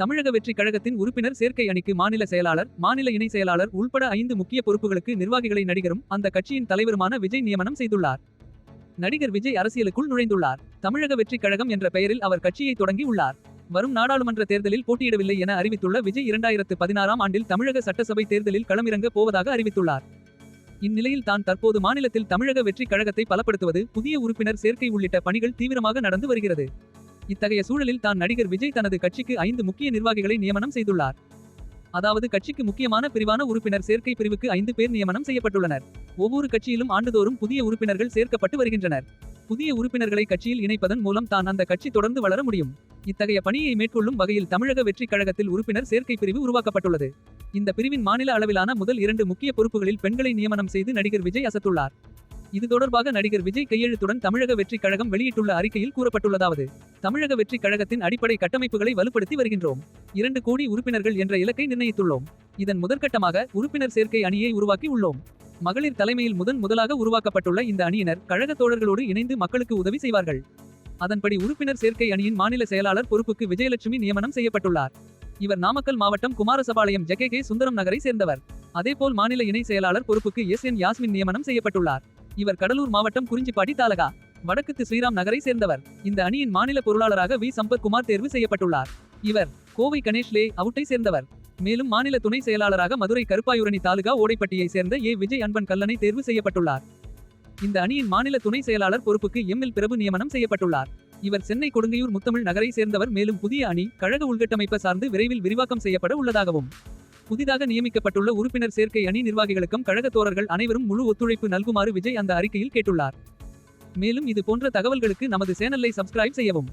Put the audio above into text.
தமிழக வெற்றி கழகத்தின் உறுப்பினர் சேர்க்கை அணிக்கு மாநில செயலாளர் மாநில இணை செயலாளர் உள்பட ஐந்து முக்கிய பொறுப்புகளுக்கு நிர்வாகிகளை நடிகரும் அந்த கட்சியின் தலைவருமான விஜய் நியமனம் செய்துள்ளார். நடிகர் விஜய் அரசியலுக்குள் நுழைந்துள்ளார். தமிழக வெற்றி கழகம் என்ற பெயரில் அவர் கட்சியை தொடங்கி உள்ளார். வரும் நாடாளுமன்ற தேர்தலில் போட்டியிடவில்லை என அறிவித்துள்ள விஜய் இரண்டாயிரத்து பதினாறாம் ஆண்டில் தமிழக சட்டசபை தேர்தலில் களமிறங்க போவதாக அறிவித்துள்ளார். இந்நிலையில் தான் தற்போது மாநிலத்தில் தமிழக வெற்றி கழகத்தை பலப்படுத்துவது புதிய உறுப்பினர் சேர்க்கை உள்ளிட்ட பணிகள் தீவிரமாக நடந்து வருகிறது. இத்தகைய சூழலில் தான் நடிகர் விஜய் தனது கட்சிக்கு ஐந்து முக்கிய நிர்வாகிகளை நியமனம் செய்துள்ளார். அதாவது கட்சிக்கு முக்கியமான பிரிவான உறுப்பினர் சேர்க்கை பிரிவுக்கு ஐந்து பேர் நியமனம் செய்யப்பட்டுள்ளனர். ஒவ்வொரு கட்சியிலும் ஆண்டுதோறும் புதிய உறுப்பினர்கள் சேர்க்கப்பட்டு வருகின்றனர். புதிய உறுப்பினர்களை கட்சியில் இணைப்பதன் மூலம் தான் அந்த கட்சி தொடர்ந்து வளர முடியும். இத்தகைய பணியை மேற்கொள்ளும் வகையில் தமிழக வெற்றி கழகத்தில் உறுப்பினர் சேர்க்கை பிரிவு உருவாக்கப்பட்டுள்ளது. இந்த பிரிவின் மாநில அளவிலான முதல் இரண்டு முக்கிய பொறுப்புகளில் பெண்களை நியமனம் செய்து நடிகர் விஜய் அசத்துள்ளார். இது தொடர்பாக நடிகர் விஜய் கையெழுத்துடன் தமிழக வெற்றி கழகம் வெளியிட்டுள்ள அறிக்கையில் கூறப்பட்டுள்ளதாவது தமிழக வெற்றி கழகத்தின் அடிப்படை கட்டமைப்புகளை வலுப்படுத்தி வருகின்றோம். இரண்டு கோடி உறுப்பினர்கள் என்ற இலக்கை நிர்ணயித்துள்ளோம். இதன் முதற்கட்டமாக உறுப்பினர் சேர்க்கை அணியை உருவாக்கி உள்ளோம். மகளிர் தலைமையில் முதன் முதலாக உருவாக்கப்பட்டுள்ள இந்த அணியினர் கழக தோழர்களோடு இணைந்து மக்களுக்கு உதவி செய்வார்கள். அதன்படி உறுப்பினர் சேர்க்கை அணியின் மாநில செயலாளர் பொறுப்புக்கு விஜயலட்சுமி நியமனம் செய்யப்பட்டுள்ளார். இவர் நாமக்கல் மாவட்டம் குமாரசபாளையம் ஜெகே கே சுந்தரம் நகரை சேர்ந்தவர். அதேபோல் மாநில இணை செயலாளர் பொறுப்புக்கு எஸ் என் யாஸ்மின் நியமனம் செய்யப்பட்டுள்ளார். இவர் கடலூர் மாவட்டம் குறிஞ்சிப்பாடி தாலகா வடக்கு ஸ்ரீராம் நகரை சேர்ந்தவர். இந்த அணியின் மாநில பொருளாளராக வி. சம்பத்குமார் தேர்வு செய்யப்பட்டுள்ளார். இவர் கோவை கணேஷ் லே அவுட்டை சேர்ந்தவர். மேலும் மாநில துணை செயலாளராக மதுரை கருப்பாயூரணி தாலுகா ஓடைப்பட்டியை சேர்ந்த ஏ. விஜய் அன்பன் கல்லனை தேர்வு செய்யப்பட்டுள்ளார். இந்த அணியின் மாநில துணை செயலாளர் பொறுப்புக்கு எம். எல். பிரபு நியமனம் செய்யப்பட்டுள்ளார். இவர் சென்னை கொடுங்கையூர் முத்தமிழ் நகரை சேர்ந்தவர். மேலும் புதிய அணி கழக உள்கட்டமைப்பை சார்ந்து விரைவில் விரிவாக்கம் செய்யப்பட உள்ளதாகவும். புதிதாக நியமிக்கப்பட்டுள்ள உறுப்பினர் சேர்க்கை அணி நிர்வாகிகளுக்கும் கழக தோழர்கள் அனைவரும் முழு ஒத்துழைப்பு நல்குமாறு விஜய் அந்த அறிக்கையில் கேட்டுள்ளார். மேலும் இது போன்ற தகவல்களுக்கு நமது சேனலை சப்ஸ்கிரைப் செய்யவும்.